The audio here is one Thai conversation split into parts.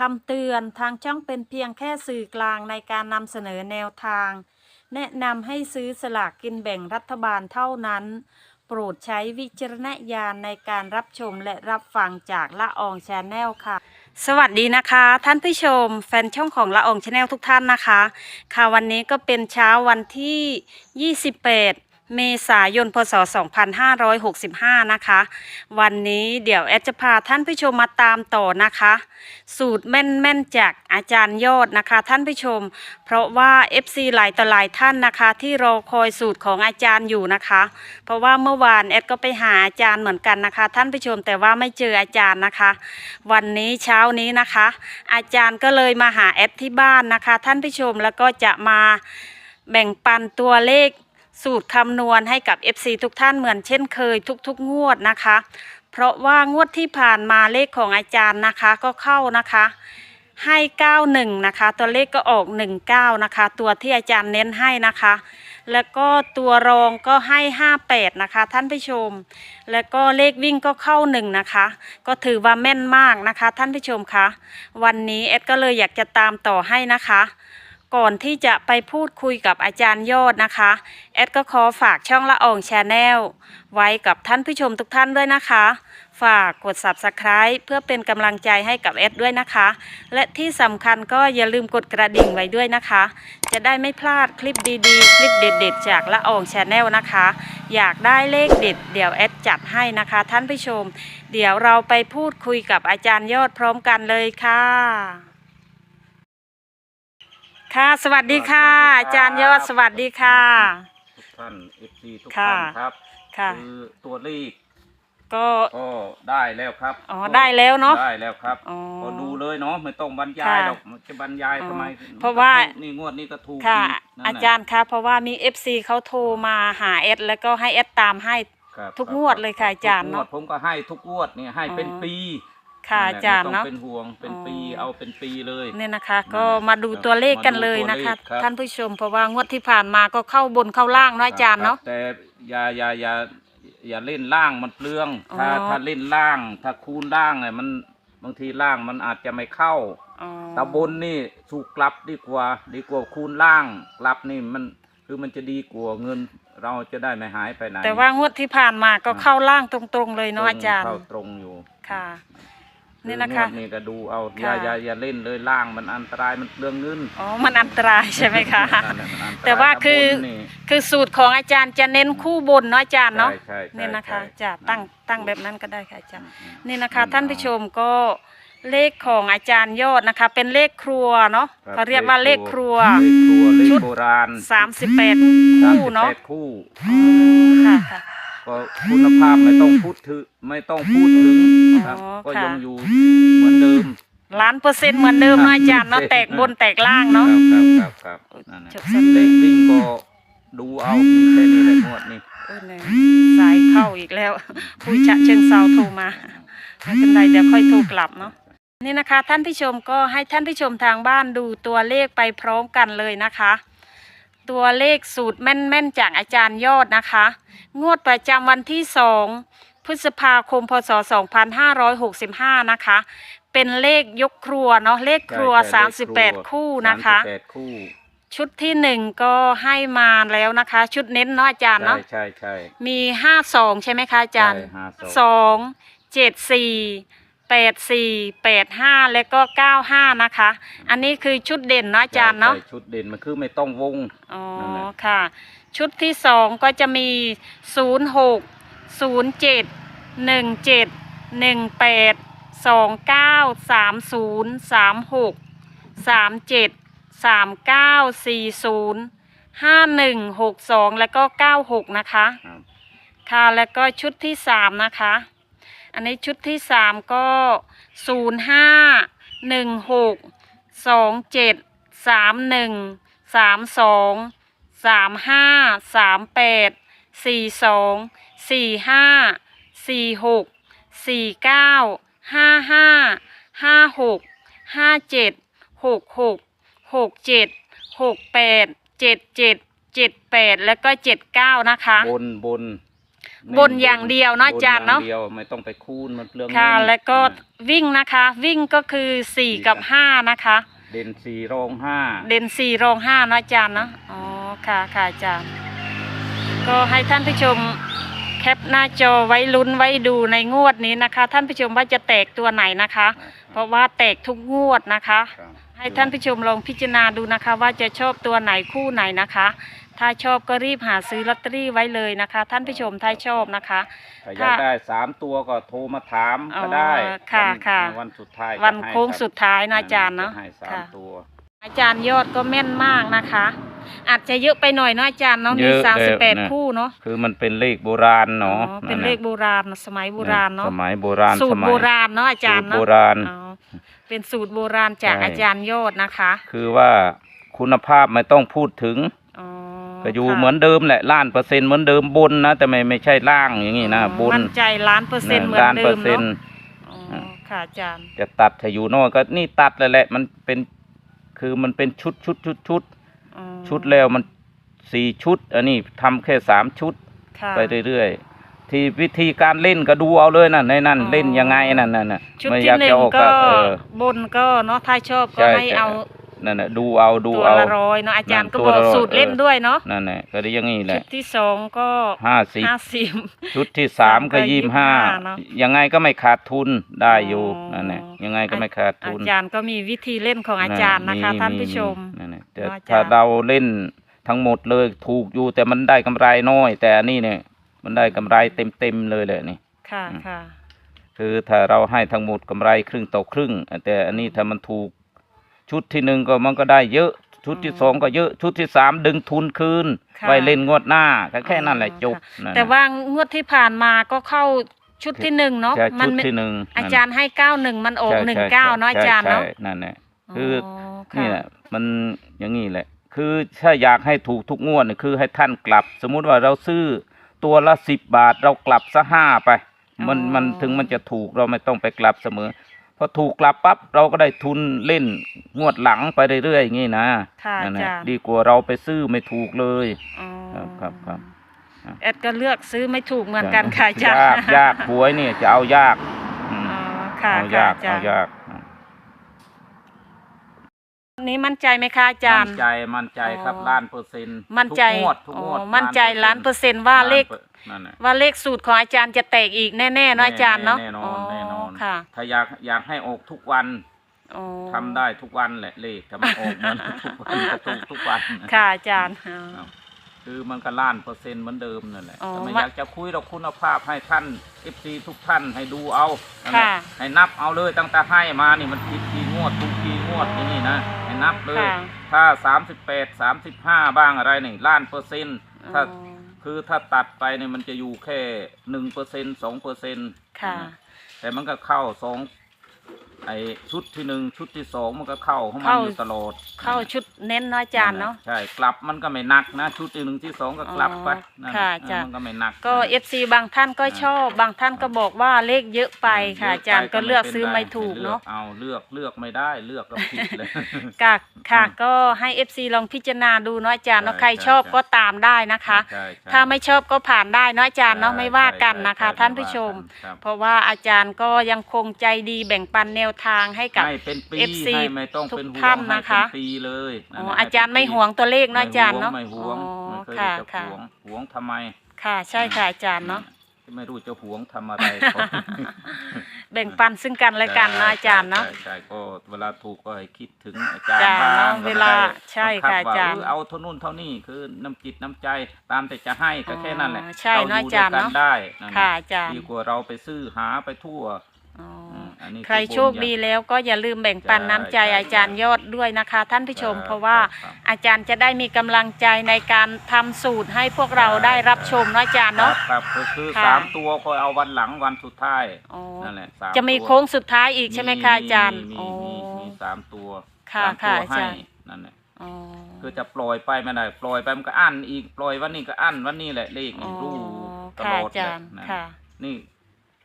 คำเตือนทางช่องเป็นเพียงแค่สื่อกลางในการนำเสนอแนวทาง แนะนำให้ซื้อสลากกินแบ่งรัฐบาลเท่านั้น โปรดใช้วิจารณญาณในการรับชมและรับฟังจากละอองชาแนลค่ะ สวัสดีนะคะ ท่านผู้ชม แฟนช่องของละอองชาแนลทุกท่านนะคะ ค่ะวันนี้ก็เป็นเช้าวันที่ 28 เมษายนพศ 2565 นะคะ วันนี้เดี๋ยวแอดจะพาท่านผู้ชมมาตามต่อนะคะ สูตรแม่นๆจากอาจารย์ยอดนะคะ ท่านผู้ชม เพราะว่า FC หลายต่อหลายท่านนะคะ ที่รอคอยสูตรของอาจารย์อยู่นะคะ เพราะว่าเมื่อวานแอดก็ไปหาอาจารย์เหมือนกันนะคะ ท่านผู้ชมแต่ว่าไม่เจออาจารย์นะคะ วันนี้เช้านี้นะคะ อาจารย์ก็เลยมาหาแอดที่บ้านนะคะ ท่านผู้ชมแล้วก็จะมาแบ่งปันตัวเลข สูตรคำนวณให้กับ FC ทุกท่านเหมือนเช่นเคยทุกๆ งวดนะคะ เพราะว่างวดที่ผ่านมาเลขของอาจารย์นะคะก็เข้านะคะ ให้ 91 นะคะ ตัวเลขก็ออก 19 นะคะ ตัวที่อาจารย์เน้นให้นะคะ แล้วก็ตัวรองก็ให้ 58 นะคะ ท่านผู้ชม แล้วก็เลขวิ่งก็เข้า 1 นะคะ ก็ถือว่าแม่นมากนะคะ ท่านผู้ชมคะวันนี้แอดก็เลยอยากจะตามต่อให้นะคะ ก่อนที่จะไปพูดคุยกับอาจารย์ยอดนะคะ แอดก็ขอฝากช่องละอองชาแนลไว้กับท่านผู้ชมทุกท่านด้วยนะคะ ฝากกด subscribe เพื่อเป็นกำลังใจให้กับแอดด้วยนะคะ และที่สำคัญก็อย่าลืมกดกระดิ่งไว้ด้วยนะคะ จะได้ไม่พลาดคลิปดีๆ คลิปเด็ดๆ จากละอองชาแนลนะคะ อยากได้เลขเด็ดเดี๋ยวแอดจัดให้นะคะ ท่านผู้ชม เดี๋ยวเราไปพูดคุยกับอาจารย์ยอดพร้อมกันเลยค่ะ ค่ะ สวัสดีค่ะ อาจารย์ยอดสวัสดีค่ะ ทุกท่านเอฟซีทุกค่ะท่านครับค่ะ คือตัวเลขก็ก็ได้แล้วครับอ๋อได้แล้วเนอะได้แล้วครับอ๋อก็ดูเลยเนาะไม่ต้องบรรยายค่ะหรอกจะบรรยายอ๋อทำไม เพราะว่านี่งวดนี้ก็ถูกค่ะอีกนั่นอาน่ะจารย์คะเพราะว่ามี FC เขาโทรมาหาแอดแล้วก็ให้แอดตามให้ครับทุกรับงวดเลยค่ะอาจารย์ทุกงวเนาะดผมก็ให้ทุกงวดเนี่ยให้เป็นอ๋อปี ค่ะนั่นอาแหละจารย์ไม่ต้เนาะองเป็นห่วงเป็นปีอ๋อ เอาเป็นปีเลย เนี่ยนะคะนั่นก็แหละมาดูตัวเลขกันเลยนะคะ มาดูตัวเลขครับ ท่านผู้ชมเพราะว่างวดที่ผ่านมาก็เข้าบนเข้าล่างเนาะอาจารย์เนาะ คบแต่อย่าอย่าอย่าอย่าเล่นล่างมันเปลือง ถ้าอ๋อ ถ้าเล่นล่าง ถ้าคูณล่างเนี่ยมันบางทีล่างมันอาจจะไม่เข้าอ๋อตาบนนี่ถูกกลับดีกว่า ดีกว่าคูณล่างกลับนี่มันคือมันจะดีกว่าเงินเราจะได้ไม่หายไปไหนแต่ว่างวดที่ผ่านมาก็เข้าล่างตรงๆเลยเนาะอาจารย์ เข้าตรงอยู่ค่ะอ นี่นะคะงวดนี่ก็ดูเอาอย่าค่ะอย่าอย่าเล่นเลยล่างมันอันตรายมันเปลืองเงินอ๋อ มันอันตรายใช่ไหมคะ นั่นแหละมันอันรยแต่ว่าคือตาบนนี่ คือสูตรของอาจารย์จะเน้นคู่บนเนาะอาจารย์เนาะใช่ใช่ใช่เนี่ยนะคะใช่จะตั้งตั้งแบบนั้นก็ได้ค่ะอาจารย์อืมนี่นะคะท่านผู้ชมก็เลขของอาจารย์ยอดนะคะ เป็นเลขครัวเนาะครับเขาเรียกว่าเลขครัว เลขครัวเลชุขดโบราณสามสิบแปดสามคู่สิบเนาะแปดคู่อ๋อค่ะค่ะ ก็คุณภาพไม่ต้องพูดถึงไม่ต้องพูดถึงครับ อ๋อก็ค่ะ ยังอยู่เหมือนเดิมล้านเปอร์เซ็นต์เหมือนเดิมเนาะอาจารย์เนาะแตกบนแตกล่างเนาะ ครับครับครับครับนั่นแหละจบสั้นเลขวิ่งก็ดูเอามีแค่นี้แหละงวดนี้ เออเนี่ยสายเข้าอีกแล้วผู้ชะเชิงเซาโทรมาไม่เป็นไรเดี๋ยวค่อยโทรกลับเนาะนี่นะคะ ท่านผู้ชมก็ให้ท่านผู้ชมทางบ้านดูตัวเลขไปพร้อมกันเลยนะคะ ตัวเลขสูตรแม่นๆ จากอาจารย์ยอดนะคะ งวดประจำวันที่สองพฤษภาคมพศ 2565 นะคะ เป็นเลขยกครัวเนาะเลขครัวใช่ใช่เลข38 คู่นะคะสามสิบแปดคู่ชุดที่หนึ่งก็ให้มาแล้วนะคะ ชุดเน้นเนาะอาจารย์ใช่เนาะใช่ใช่ มีห้าสองใช่ไหมคะอาจารย์ใช่ห้าสองสองเจ็ดสี่ แปดสี่แปดห้าแล้วก็เก้าห้านะคะ อันนี้คือชุดเด่นเนาะอาจารย์เนาะ ใช่ชุดเด่นมันคือไม่ต้องวง อ๋อ นั่นแหละ ค่ะ ชุดที่สองก็จะมีศูนย์หกศูนย์เจ็ดหนึ่งเจ็ดหนึ่งแปดสองเก้าสามศูนย์สามหกสามเจ็ดสามเก้าสี่ศูนย์ห้าหนึ่งหกสองแล้วก็เก้าหกนะคะ ครับ ค่ะ แล้วก็ชุดที่สามนะคะ อันนี้ชุดที่สามก็ศูนย์ห้าหนึ่งหกสองเจ็ดสามหนึ่งสามสองสามห้าสามแปดสี่สองสี่ห้าสี่หกสี่เก้าห้าห้าห้าหกห้าเจ็ดหกหกหกเจ็ดหกแปดเจ็ดเจ็ดเจ็ดแปดแล้วก็เจ็ดเก้านะคะ บนบน บนอย่างเดียวเนาะอาจารย์เนาะบย่งเดียวไม่ต้องไปคูณมันเปลืองค่ะ เงินแล้วก็นะวิ่งนะคะ วิ่งก็คือสี่กับห้านะคะ เด่นสี่รองห้าเด่นสี่รองห้าเนาะอาจารย์เนาะอ๋อค่ะค่ะอาจารย์ ก็ให้ท่านผู้ชมแคปหน้าจอไว้ลุ้นไว้ดูในงวดนี้นะคะ ท่านผู้ชมว่าจะแตกตัวไหนนะคะ เพราะว่าแตกทุกงวดนะคะ ครับให้ท่านผู้ชมลองพิจารณาดูนะคะ ว่าจะชอบตัวไหนคู่ไหนนะคะ ถ้าชอบก็รีบหาซื้อลอตเตอรี่ไว้เลยนะคะ ท่านผู้ชมถ้าชอบนะคะ ถ้าอยากได้สามตัวก็โทรมาถามก็ได้อ๋อค่ะวันค่ะ วันสุดท้ายวันจะให้โค้งรับสุดท้ายนะอาจารย์เนาะจให้สามค่ะ ตัว อาจารย์ยอดก็แม่นมากนะคะ อาจจะเยอะไปหน่อยเนาะอาจารย์เนาะมีเยอะสามสิบแปดเลยนะ คู่เนาะคือมันเป็นเลขโบราณอ๋อเนาะเป็นะเลขโบราณสมัยโบราณเนาะสมัยโบราณสูตสรมัยโบราณเนาะอาจารย์สูตรเนาะโบราณ อ๋อเป็นสูตรโบราณจากใช่ อาจารย์ยอดนะคะ คือว่าคุณภาพไม่ต้องพูดถึงอ๋อ ก็อยู่ค่ะเหมือนเดิมแหละล้านเปอร์เซ็นต์เหมือนเดิมบนนะแต่ไม่ไม่ใช่ล่างอย่างนี้นะอ๋อบนมั่นใจล้านเปอร์เซ็นต์เหมือนล้านเดิเปอมร์เซ็นเนาะต์อ๋อค่ะอาจารย์จะตัดถ้าอยู่โนอกก็นี่ตัดเลยแหละ มันเป็นคือมันเป็นชุดชุดชุดชุดอ๋อชุดแล้วมันสี่ชุด อันนี้ทำแค่สามชุด ค่ะ ไปเรื่อยๆ ที่วิธีการเล่นก็ดูเอาเลยนะในนั้นอ๋อ เล่นยังไงนั่นน่ะน่ะชุดไม่อที่ยากหนึ่จะงออกก็เออ บนก็เนาะถ้าชอบก็ใช่ให้เอา นั่นน่ะดูเอาดูตัวเอา ละร้อยเนาะอาจารย์นั่นก็ตัวบอกละร้อยสูตรเล่นเออ ด้วยเนาะนั่นแหละก็ได้อยังงี้แหชุละดที่สองก็ห้าสิบห้าสิบ ชุดที่สามก็สามก็ยี่ห้า25เนอะยังไงก็ไม่ขาดทุนได้อยู่อ๋อ นั่นแหละยังไงก็ไม่ขาดอาทุนจารย์ก็มีวิธีเล่นของอาจารย์นะคะท่านผู้ชม นั่นแหละแต่เนอะอาจารย์ ถ้าเราเล่นทั้งหมดเลยถูกอยู่แต่มันได้กำไรน้อย แต่อันนี้เนี่ยมันได้กำไรเต็มเต็มๆเลยเลยนี่ ค่ะอืม ค่ะ คือถ้าเราให้ทั้งหมดกำไรครึ่งต่อครึ่ง แต่อันนี้ถ้ามันถูก ชุดที่หนึ่งก็มันก็ได้เยอะ ชุดที่อ๋อสองก็เยอะ ชุดที่สามดึงทุนคืน ค่ะไว้เล่นงวดหน้าก็แค่นั้นแหละอ๋อจบค่ะนั่นแต่น่ะ ว่างวดที่ผ่านมาก็เข้าชุดที่หนึ่งเนาะใช่มัชุดไม่ที่หนึ่งอาจารย์ให้เก้าหนึ่งมันออกใช่หนึ่งใช่เก้าใช่เนาะอาจารย์เนาะใช่นั่นแหละ คือ ค่ะนี่แหละมันอย่างนี้แหละ คือถ้าอยากให้ถูกทุกงวดเนี่ยคือให้ท่านกลับ สมมุติว่าเราซื้อตัวละสิบบาทเรากลับซะห้าไป มันอ๋อ มันถึงมันจะถูกเราไม่ต้องไปกลับเสมอ พอถูกกลับปั๊บเราก็ได้ทุนเล่นงวดหลังไปเรื่อยๆอย่างนี้นะค่ะนั่นแหอาละจารย์ดีกว่าเราไปซื้อไม่ถูกเลย อ๋อครับครับครับ แอดก็เลือกซื้อไม่ถูกเหมือนกันค่ะอาจารย์ยากยากหวยเนี่ยจะเอายากอืมอ๋อค่ะเอาค่ะยากอาจาเอารย์ยากวันนี้มั่นใจไหมคะอาจารมั่ย์ นใจมั่นใจครับอ๋อ ล้านเปอร์เซ็นต์มั่นใจทุกงวดทุกงวดอ๋อมั่นใจล้านเปอร์เซ็นต์ว่าล้นเลขปอร์นั่นแหละ ว่าเลขสูตรของอาจารย์จะแตกอีกแน่ๆเนาะอาจารย์เนาะแน่นอนแน่นอน ค่ะถ้าอยากอยากให้ออกทุกวันอ๋อทำได้ทุกวันแหละเลขถ้ามันออกเหมือนทุกวันก็ถูกทุกวันค่ะอาจารย์อ๋อครับคือมันก็ล้านเปอร์เซ็นต์เหมือนเดิมนั่นแหละอ๋อถ้าไม่ว่าอยากจะคุยเราคุณภาพให้ท่านเอฟซีทุกท่านให้ดูเอานั่นแหละค่ะ ให้นับเอาเลยตั้งแต่ให้มานี่มันผิดกี่งวดถูกกี่งวดอย่างนี้นะให้นับเลย ค่ะถ้าสามสิบแปดสามสิบห้าบ้างอะไรนี่ล้านเปอร์เซ็นต์ถ้า อ๋อคือถ้าตัดไปเนี่ยมันจะอยู่แค่หนึ่งเปอร์เซ็นสองเปอร์เซ็นค่ะ แต่มันก็เข้าสอง ไอชุดที่หนึ่งชุดที่สองมันก็เข้าของมันเข้าอยู่ตลอดเข้าชุดเน้นเนาะอาจารย์เนาะใช่กลับมันก็ไม่หนักนะ ชุดที่หนึ่งที่สองก็กลับไปอ๋อนั่นค่ะเอออาจารย์มันก็ไม่หนัก ก็เอฟซีบางท่านก็ชอบ บางท่านก็บอกว่าเลขเยอะไปค่ะอาจารย์ก็เลือกซื้อไม่ถูกเนาะเอาเลือกเลือกไม่ได้เลือกก็ผิดเลยกะค่ะก็ให้ FC ลองพิจารณาดูเนาะอาจารย์เนาะใช่ใครชอบใช่ก็ตามได้นะคะใช่ใช่ถ้าไม่ชอบก็ผ่านได้เนาะอาจารย์เนาะใช่ไม่ว่ากันใช่นะคะใช่ท่านผู้ชมไว่ากันครับเพราะว่าอาจารย์ก็ยังคงใจดีแบ่งปันแนวทางให้กับ ให้เป็นปี FC ให้ไม่ต้องทุกเป็นห่วท่างนให้นะคะ เป็นปีเลยอ๋อนั่นแหละอาจารย์ไม่หวงตัวเลขเนาะอาจารย์เนาะไม่หวงอ๋อไม่เคยค่ะจะค่ะหวงหวงทำไมค่ะ ใช่ค่ะอาจารย์เนาะ ไม่รู้จะหวงทำอะไรเขา แบ่งปันซึ่งกันและกันเนาะอาจารย์เนาะใช่ใช่ก็เวลาถูกก็ให้คิดถึงอาจารย์จ้ะบ้างเนาะก็เวลาไม่ได้ใช่บังคับค่ะว่าอาจารย์เออเอาเท่านู้นเท่านี้คือน้ำจิตน้ำใจตามแต่จะให้ก็แค่นั้นแหละอ๋อใช่เนาะอยู่อาจารย์ด้วยกัเนาะได้นั่นค่ะอาจารย์ ดีกว่าเราไปซื้อหาไปทั่ว อ๋ออมอันนี้อใครโชคดีแล้วก็อย่าลืมแบ่งปันน้ำใจใช่อาจารย์ยอดด้วยนะคะ ท่านผู้ชม ครับเพราะว่าครับอาจารย์จะได้มีกำลังใจในการทำสูตรให้พวกเราได้รับชมเนาะอาจารย์ครัเนาะบครับก็คือค่ะ สามตัวคอยเอาวันหลังวันสุดท้ายอ๋อนั่นแหละสามจะมีตัวโค้งสุดท้ายอีกใช่ไหมคะอาจารย์มีอ๋อมีมีมีสามตัวค่ะสามตัวค่ะอาให้จารย์ นั่นแหละอ๋อ คือจะปล่อยไปไม่ได้ปล่อยไปมันก็อั้นอีกปล่อยวันนี้ก็อั้นวันนี้แหละเลขอ๋อนี่รู้ตค่ะลอดอาจารย์แหละนะค่ะ นี่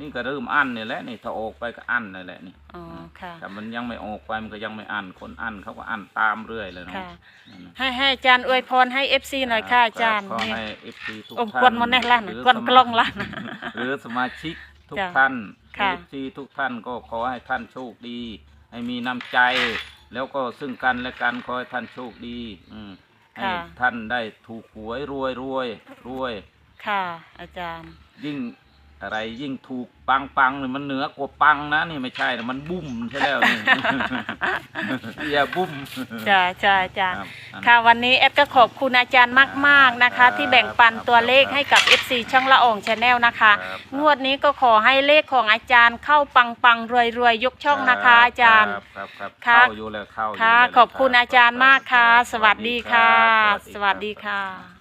นี่ก็เริ่มอั้นนี่แหละนี่ถ้าออกไปก็อั้นนี่แหละนี่อ๋อค่ะแต่มันยังไม่ออกไปมันก็ยังไม่อั้นคนอั้นเขาก็อั้นตามเรื่อยเลยเนาะค่ะนั่นน่ะให้ให้อาจารย์อวยพรให้เอฟซีหน่อยค่ะอาจารย์ขอนี่ให้ FC ทุกอมท่านกวนมันแน่ล่ะหรืกวนสกมาล้องล่ะหรือสมาชิกทุกจ้ะท่านค่ะเอฟซีทุกท่านก็ขอให้ท่านโชคดี ให้มีน้ำใจ แล้วก็ซึ่งกันและกันขอให้ท่านโชคดีอืมให้ค่ะท่านได้ถูกหวยรวยรวยรวย ค่ะ อาจารย์ ยิ่ง อะไรยิ่งถูกปังปังเนี่ยมันเหนือกว่าปังนะนี่ไม่ใช่นะมันบุ้มใช่แล้วนี่ อย่าบุ้มจ้าจ้าอาจารย์ครับอัน ค่ะวันนี้แอดก็ขอบคุณอาจารย์มาก ๆนะคะ ครับที่แบ่งปันตัวเลขครับให้กับ FC ช่องละอองชาแนลนะคะ ครับ งวดนี้ก็ขอให้เลขของอาจารย์เข้าปังปังรวยรวยๆ ยกช่องนะคะ อาจารย์ ครับครับครับค่ะเข้าอยู่แล้วเข้าอยู่ค่ะแล้วขอบคุณอาจารย์มากค่ะ สวัสดีค่ะรับสวัสดีค่ะ